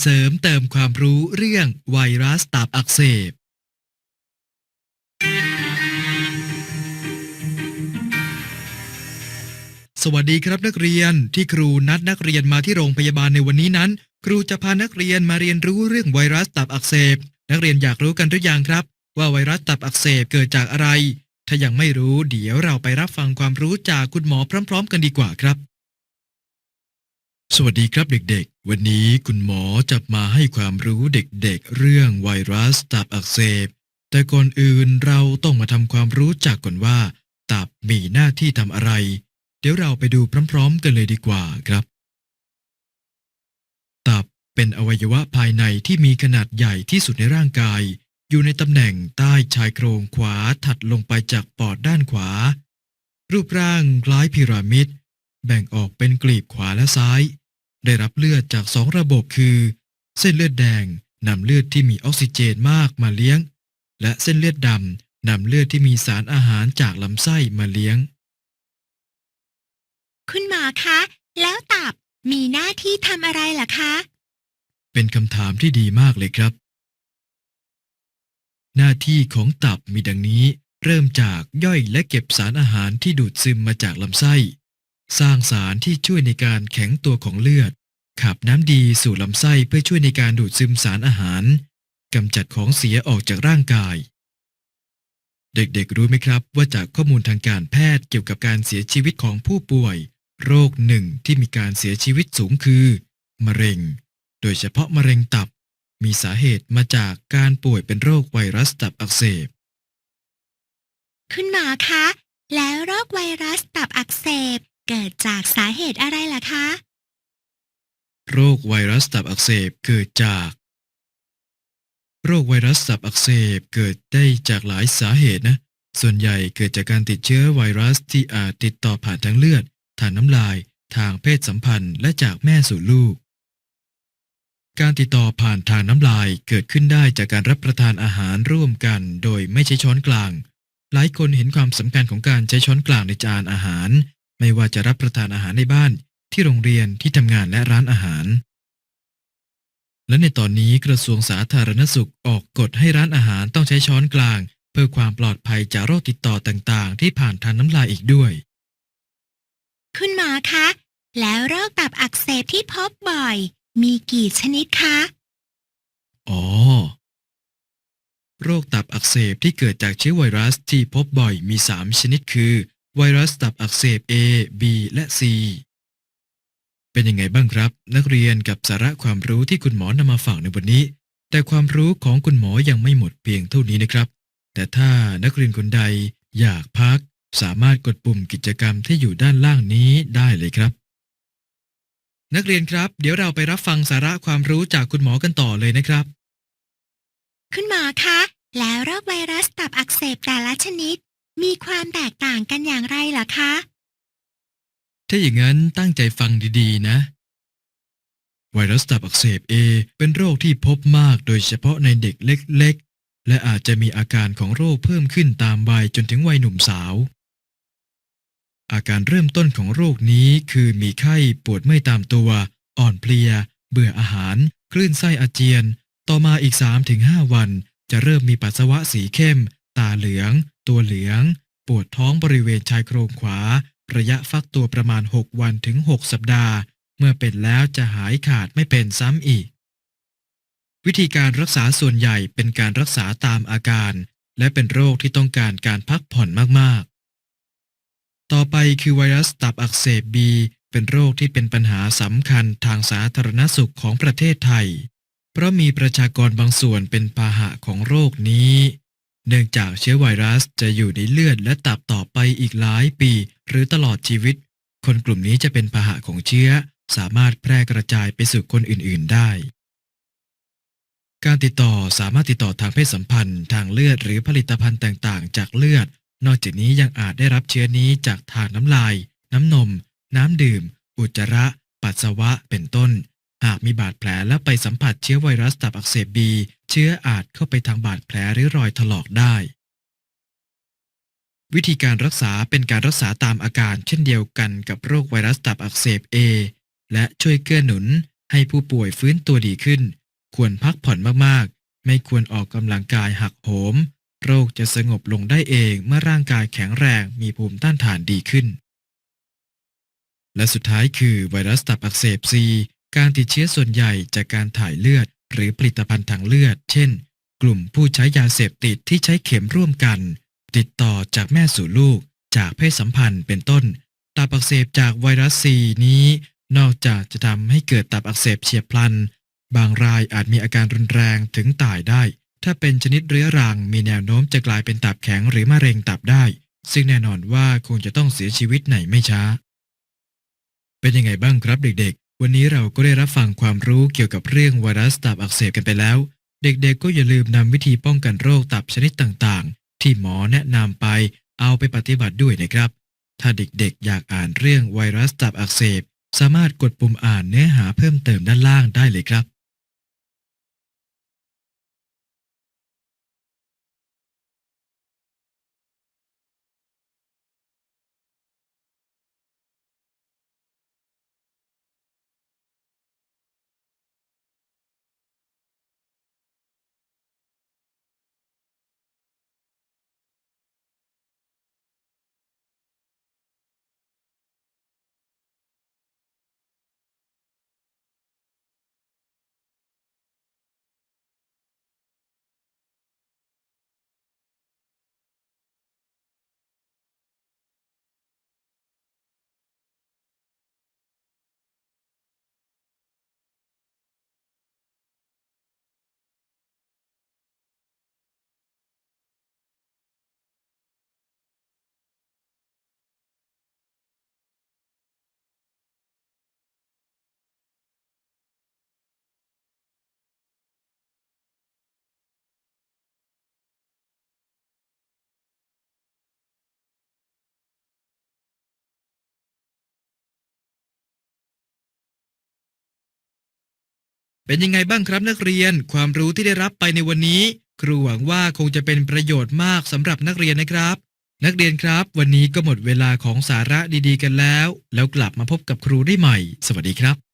เสริมเติมความรู้เรื่องไวรัสตับอักเสบ สวัสดีครับนักเรียนที่ครูนัดนักเรียนมาที่โรงพยาบาลในวันนี้นั้น ครูจะพานักเรียนมาเรียนรู้เรื่องไวรัสตับอักเสบ นักเรียนอยากรู้กันหรือยังครับ ว่าไวรัสตับอักเสบเกิดจากอะไร ถ้ายังไม่รู้เดี๋ยวเราไปรับฟังความรู้จากคุณหมอพร้อม ๆ กันดีกว่าครับ สวัสดีครับเด็กๆ วันนี้คุณหมอจะมาให้ความรู้เด็กๆ เรื่องไวรัสตับอักเสบ แต่ก่อนอื่นเราต้องมาทำความรู้จักก่อนว่า ตับมีหน้าที่ทำอะไร เดี๋ยวเราไปดูพร้อมๆ กันเลยดีกว่าครับ ตับเป็นอวัยวะภายในที่มีขนาดใหญ่ที่สุดในร่างกาย อยู่ในตำแหน่งใต้ชายโครงขวาถัดลงไปจากปอดด้านขวา รูปร่างคล้ายพีระมิด แบ่งออกเป็นกลีบขวาและซ้าย ได้รับเลือดจากสองระบบคือ เส้นเลือดแดงนำเลือดที่มีออกซิเจนมากมาเลี้ยง และเส้นเลือดดำนำเลือดที่มีสารอาหารจากลำไส้มาเลี้ยง คุณหมอคะ แล้วตับมีหน้าที่ทำอะไรล่ะคะ เป็นคำถามที่ดีมากเลยครับ หน้าที่ของตับมีดังนี้ เริ่มจากย่อยและเก็บสารอาหารที่ดูดซึมมาจากลำไส้ สร้างสารที่ช่วยในการแข็งตัวของเลือด ขับน้ำดีสู่ลำไส้เพื่อช่วยในการดูดซึมสารอาหารกำจัดของเสียออกจากร่างกาย เด็กๆรู้ไหมครับว่าจากข้อมูลทางการแพทย์เกี่ยวกับการเสียชีวิตของผู้ป่วย โรคหนึ่งที่มีการเสียชีวิตสูงคือ มะเร็ง โดยเฉพาะมะเร็งตับ มีสาเหตุมาจากการป่วยเป็นโรคไวรัสตับอักเสบ คุณหมอคะ แล้วโรคไวรัสตับอักเสบ เกิดจากสาเหตุอะไรล่ะคะ โรคไวรัสตับอักเสบเกิดจาก โรคไวรัสตับอักเสบเกิดได้จากหลายสาเหตุนะ ส่วนใหญ่เกิดจากการติดเชื้อไวรัสที่อาจติดต่อผ่านทางเลือด ทางน้ำลาย ทางเพศสัมพันธ์ และจากแม่สู่ลูก การติดต่อผ่านทางน้ำลายเกิดขึ้นได้จากการรับประทานอาหารร่วมกัน โดยไม่ใช้ช้อนกลาง หลายคนเห็นความสำคัญของการใช้ช้อนกลางในจานอาหาร ไม่ว่าจะรับประทานอาหารในบ้านที่โรงเรียนที่ทำงานและร้านอาหาร และในตอนนี้กระทรวงสาธารณสุขออกกฎให้ร้านอาหารต้องใช้ช้อนกลาง เพื่อความปลอดภัยจากโรคติดต่อต่างๆ ที่ผ่านทางน้ำลายอีกด้วย คุณหมอคะ แล้วโรคตับอักเสบที่พบบ่อย มีกี่ชนิดคะ อ๋อ โรคตับอักเสบที่เกิดจากเชื้อไวรัสที่พบบ่อยมี 3 ชนิดคือ ไวรัสตับอักเสบ A B และ C เป็นยังไงบ้างครับ นักเรียนกับสาระความรู้ที่คุณหมอนำมาฝากในวันนี้ แต่ความรู้ของคุณหมอยังไม่หมดเพียงเท่านี้นะครับ แต่ถ้านักเรียนคนใดอยากพัก สามารถกดปุ่มกิจกรรมที่อยู่ด้านล่างนี้ได้เลยครับ นักเรียนครับ เดี๋ยวเราไปรับฟังสาระความรู้จากคุณหมอกันต่อเลยนะครับ คุณหมอคะ แล้วโรคไวรัสตับอักเสบแต่ละชนิด มีความแตกต่างกันอย่างไรล่ะคะ ถ้าอย่างนั้นตั้งใจฟังดีๆนะ ไวรัสตับอักเสบ A เป็นโรคที่พบมากโดยเฉพาะในเด็กเล็กๆ และอาจจะมีอาการของโรคเพิ่มขึ้นตามวัยจนถึงวัยหนุ่มสาว อาการเริ่มต้นของโรคนี้คือมีไข้ปวดเมื่อยตามตัว อ่อนเพลีย เบื่ออาหาร คลื่นไส้อาเจียน ต่อมาอีก 3-5 วัน จะเริ่มมีปัสสาวะสีเข้ม ตาเหลือง ตัวเหลือง ปวดท้องบริเวณชายโครงขวา ระยะฟักตัวประมาณ 6 วันถึง 6 สัปดาห์ เมื่อเป็นแล้วจะหายขาดไม่เป็นซ้ำอีก วิธีการรักษาส่วนใหญ่เป็นการรักษาตามอาการ และเป็นโรคที่ต้องการการพักผ่อนมากๆ ต่อไปคือไวรัสตับอักเสบบีเป็นโรคที่เป็นปัญหาสำคัญทางสาธารณสุขของประเทศไทย เพราะมีประชากรบางส่วนเป็นพาหะของโรคนี้ เนื่องจากเชื้อไวรัสจะอยู่ในเลือดและตับต่อไปอีกหลายปี หรือตลอดชีวิต คนกลุ่มนี้จะเป็นพาหะของเชื้อ สามารถแพร่กระจายไปสู่คนอื่น ๆ ได้ การติดต่อสามารถติดต่อทางเพศสัมพันธ์ ทางเลือดหรือผลิตภัณฑ์ต่างๆ จากเลือด นอกจากนี้ยังอาจได้รับเชื้อนี้จากทางน้ำลาย น้ำนม น้ำดื่ม อุจจาระ ปัสสาวะ เป็นต้น หากมีบาดแผลและไปสัมผัสเชื้อไวรัสตับอักเสบบี เชื้ออาจเข้าไปทางบาดแผลหรือรอยถลอกได้ วิธีการรักษาเป็นการรักษาตามอาการเช่นเดียวกันกับโรคไวรัสตับอักเสบ A และช่วยเกื้อหนุนให้ผู้ป่วยฟื้นตัวดีขึ้น ควรพักผ่อนมากๆ ไม่ควรออกกำลังกายหักโหม โรคจะสงบลงได้เองเมื่อร่างกายแข็งแรงมีภูมิต้านทานดีขึ้น และสุดท้ายคือไวรัสตับอักเสบซีการติดเชื้อส่วนใหญ่จากการถ่ายเลือด หรือผลิตภัณฑ์ทางเลือด เช่น กลุ่มผู้ใช้ยาเสพติดที่ใช้เข็มร่วมกัน ติดต่อจากแม่สู่ลูก จากเพศสัมพันธ์เป็นต้น ตับอักเสบจากไวรัสซีนี้ นอกจากจะทำให้เกิดตับอักเสบเฉียบพลัน บางรายอาจมีอาการรุนแรงถึงตายได้ ถ้าเป็นชนิดเรื้อรังมีแนวโน้มจะกลายเป็นตับแข็งหรือมะเร็งตับได้ ซึ่งแน่นอนว่าคงจะต้องเสียชีวิตในไม่ช้า เป็นยังไงบ้างครับเด็กๆ วันนี้เราก็ได้รับฟังความรู้เกี่ยวกับเรื่องไวรัสตับอักเสบกันไปแล้ว เด็กๆก็อย่าลืมนำวิธีป้องกันโรคตับชนิดต่างๆ ที่หมอแนะนำไปเอาไปปฏิบัติด้วยนะครับ ถ้าเด็กๆ อยากอ่านเรื่องไวรัสตับอักเสบ สามารถกดปุ่มอ่านเนื้อหาเพิ่มเติมด้านล่างได้เลยครับ เป็นยังไงบ้างครับนักเรียนความรู้ที่ได้รับไปในวันนี้ ครูหวังว่าคงจะเป็นประโยชน์มากสำหรับนักเรียนนะครับ นักเรียนครับ วันนี้ก็หมดเวลาของสาระดีๆ กันแล้ว แล้วกลับมาพบกับครูได้ใหม่ สวัสดีครับ